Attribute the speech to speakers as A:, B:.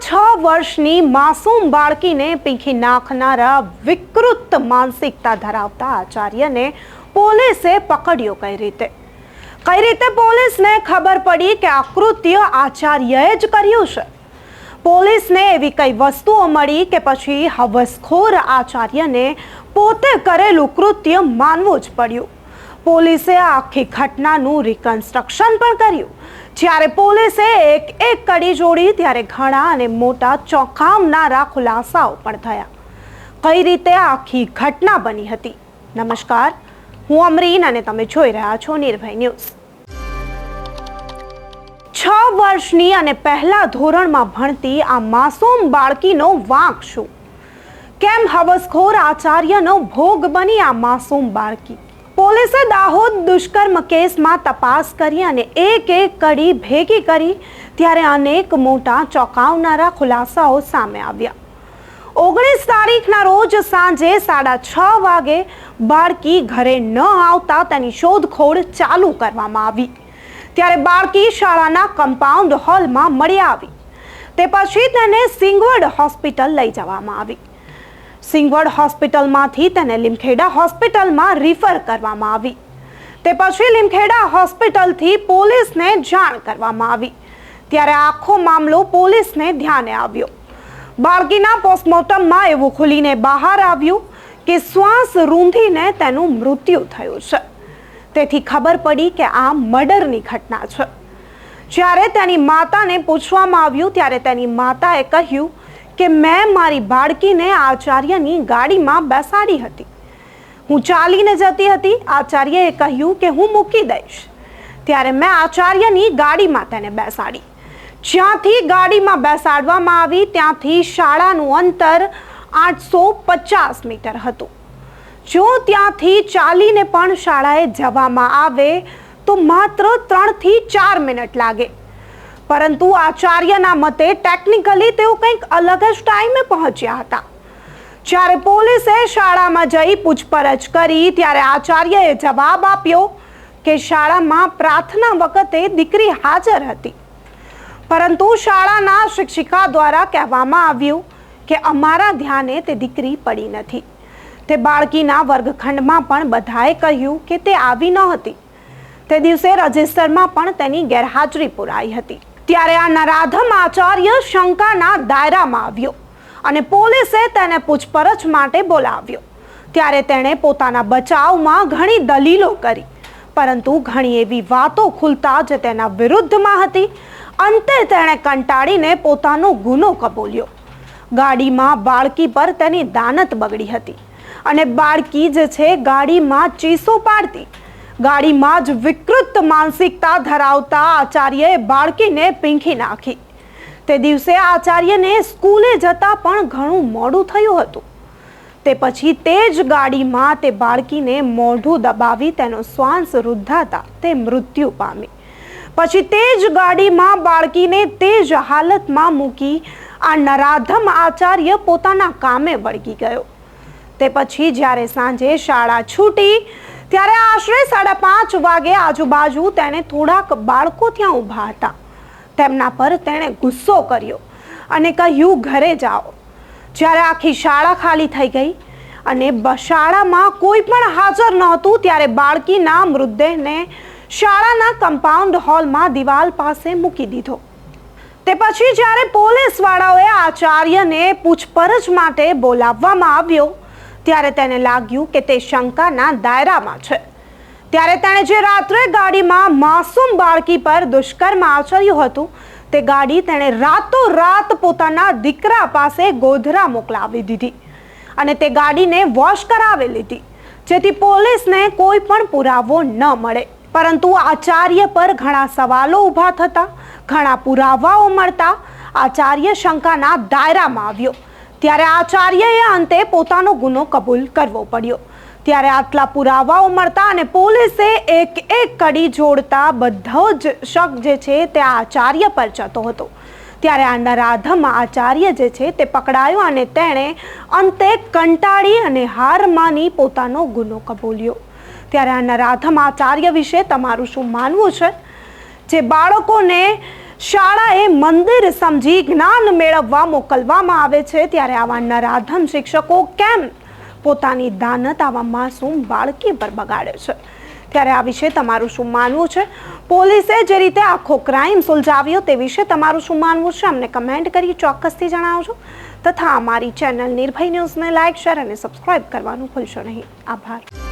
A: છ વર્ષની માસૂમ બાળકીને પીંખી નાખનારા વિકૃત માનસિકતા ધરાવતા આચાર્યને પોલીસે પકડ્યો કઈ રીતે? કઈ રીતે પોલીસને ખબર પડી કે આ આચાર્યએ જ કર્યું છે? પોલીસને એવી કઈ વસ્તુઓ મળી કે પછી હવસખોર આચાર્યને પોતે કરેલું કૃત્ય માનવું જ પડ્યું? પોલીસે આખી ઘટનાનું રિકન્સ્ટ્રક્શન પણ કર્યું. જ્યારે પોલીસે એક એક કડી જોડી, ત્યારે ઘણા અને મોટા ચોંકાવનારા ખુલાસાઓ પણ થયા. કઈ રીતે આખી ઘટના બની હતી? નમસ્કાર, હું અમરીન અને તમે જોઈ રહ્યા છો નિર્ભય ન્યૂઝ. છ વર્ષની અને પહેલા ધોરણમાં ભણતી આ માસૂમ બાળકીનો વાંક શું? કેમ હવસખોર આચાર્યનો ભોગ બની આ માસૂમ બાળકી? પોલીસે દાહોદ દુષ્કર્મ કેસમાં તપાસ કરી અને એક એક કડી ભેગી કરી ત્યારે અનેક મોટા ચોંકાવનારા ખુલાસાઓ સામે આવ્યા. ઓગણીસ તારીખના રોજ સાંજે સાડા છ વાગે બાળકી ઘરે ન આવતા તેની શોધખોળ ચાલુ કરવામાં આવી. ત્યારે બાળકી શાળાના કમ્પાઉન્ડ હોલમાં મળી આવી. તે પછી તેને સિંગવડ હોસ્પિટલ લઈ જવામાં આવી. સિંગવડ હોસ્પિટલમાંથી તેને લીમખેડા હોસ્પિટલમાં રિફર કરવામાં આવી. તે પછી લીમખેડા હોસ્પિટલથી પોલીસને જાણ કરવામાં આવી. ત્યારે આખો મામલો પોલીસને ધ્યાને આવ્યો. બાળકીના પોસ્ટમોર્ટમમાં એવું ખુલીને બહાર આવ્યું કે શ્વાસ રૂંધીને તેનું મૃત્યુ થયું છે. તેથી ખબર પડી કે આ મર્ડરની ઘટના છે. જ્યારે તેની માતાને પૂછવામાં આવ્યું, ત્યારે તેની માતાએ કહ્યું કે મેં મારી બાળકીને આચાર્યની ગાડીમાં બેસાડી હતી. હું ચાલીને જતી હતી, આચાર્યએ કહ્યું કે હું મૂકી દઈશ. ત્યારે મેં આચાર્યની ગાડીમાં તેને બેસાડી. જ્યાંથી ગાડીમાં બેસાડવામાં આવી, ત્યાંથી શાળાનું અંતર આઠસો પચાસ મીટર હતું. જો ત્યાંથી ચાલીને પણ શાળાએ જવામાં આવે, તો માત્ર ત્રણથી ચાર મિનિટ લાગે. પરંતુ આચાર્યના મતે ટેકનિકલી તેઓ કંઈક અલગ જ ટાઈમે પહોંચ્યા હતા. જ્યારે પોલીસે શાળામાં જઈ પૂછપરછ કરી, ત્યારે આચાર્યએ જવાબ આપ્યો કે શાળામાં પ્રાર્થના વખતે દીકરી હાજર હતી. પરંતુ શાળાના શિક્ષિકા દ્વારા કહેવામાં આવ્યું કે અમારા ધ્યાને તે દીકરી પડી નથી. તે બાળકીના વર્ગખંડમાં પણ બધાએ કહ્યું કે તે આવી ન હતી. તે દિવસે રજિસ્ટરમાં પણ તેની ગેરહાજરી પુરાઈ હતી. ત્યારે આ નરાધમ આચાર્ય શંકાના દાયરામાં આવ્યો અને પોલીસે તેને પૂછપરછ માટે બોલાવ્યો. ત્યારે તેણે પોતાના બચાવમાં ઘણી દલીલો કરી, પરંતુ ઘણી એવી વાતો ખુલતા જે તેના વિરુદ્ધમાં હતી. અંતે તેણે કંટાળીને પોતાનો ગુનો કબૂલ્યો. ગાડીમાં બાળકી પર તેની દાનત બગડી હતી અને બાળકી જે છે ગાડીમાં ચીસો પાડતી. ગાડીમાં જ વિકૃત માનસિકતા ધરાવતા આચાર્યએ બાળકીને પીંખી નાખી. તે દિવસે આચાર્યને સ્કૂલે જતા પણ ઘણું મોડું થયું હતું. તે પછી તે જ ગાડીમાં તે બાળકીને મોઢું દબાવી તેનો શ્વાસ રૂદ્ધાતા તે મૃત્યુ પામી. પછી તે જ ગાડીમાં બાળકીને તે જ હાલતમાં મૂકી આ નરાધમ આચાર્ય પોતાના કામે વળગી ગયો. તે પછી જ્યારે સાંજે શાળા છૂટી ત્યારે આશરે સાડા પાંચ વાગે આજુબાજુ તેને થોડાક બાળકો ત્યાં ઊભા હતા. તેમના પર તેણે ગુસ્સો કર્યો અને કહ્યું, ઘરે જાઓ. જ્યારે આખી શાળા ખાલી થઈ ગઈ અને શાળામાં કોઈ પણ હાજર નહોતું, ત્યારે બાળકીના મૃતદેહને શાળાના કમ્પાઉન્ડ હોલમાં દિવાલ પાસે મૂકી દીધો. તે પછી જ્યારે પોલીસવાળાઓએ આચાર્યને પૂછપરછ માટે બોલાવવામાં આવ્યો ત્યારે તેને લાગ્યું કે તે શંકાના દાયરામાં છે. ત્યારે તેણે જે રાત્રે ગાડીમાં માસૂમ બાળકી પર દુષ્કર્મ આચર્યું હતું, તે ગાડી તેણે રાતોરાત પોતાના દીકરા પાસે ગોધરા મોકલાવી દીધી અને તે ગાડીને વોશ કરાવી લીધી, જેથી પોલીસને કોઈ પણ પુરાવો ન મળે. પરંતુ આચાર્ય પર ઘણા સવાલો ઊભા થતા, ઘણા પુરાવાઓ મળતા આચાર્ય શંકાના દાયરામાં આવ્યો. ત્યારે આચાર્યએ અંતે પોતાનો ગુનો કબૂલ કરવો પડ્યો. ત્યારે આટલા પુરાવાઓ મળતા અને પોલીસે એક એક કડી જોડતા બધો જ શક જે છે તે આચાર્ય પર જતો હતો. ત્યારે આ નરાધમ આચાર્ય જે છે તે પકડાયો અને તેણે અંતે કંટાળી અને હાર માની પોતાનો ગુનો કબૂલ્યો. ત્યારે આ નરાધમ આચાર્ય વિશે તમારું શું માનવું છે? જે બાળકોને શાળાએ મંદિર સમજી જ્ઞાન મેળવવા મોકલવામાં આવે છે ત્યારે આવા નરાધમ શિક્ષકો કેમ પોતાની દાનત આવા માસૂમ બાળકી પર બગાડે છે? ત્યારે આ વિશે તમારું શું માનવું છે? પોલીસે જે રીતે આખો ક્રાઇમ સુલઝાવ્યો તે વિશે તમારું શું માનવું છે? અમને કમેન્ટ કરી ચોક્કસથી જણાવજો. તથા અમારી ચેનલ નિર્ભય ન્યૂઝને લાઇક, શેર અને સબસ્ક્રાઇબ કરવાનું ભૂલશો નહીં. આભાર.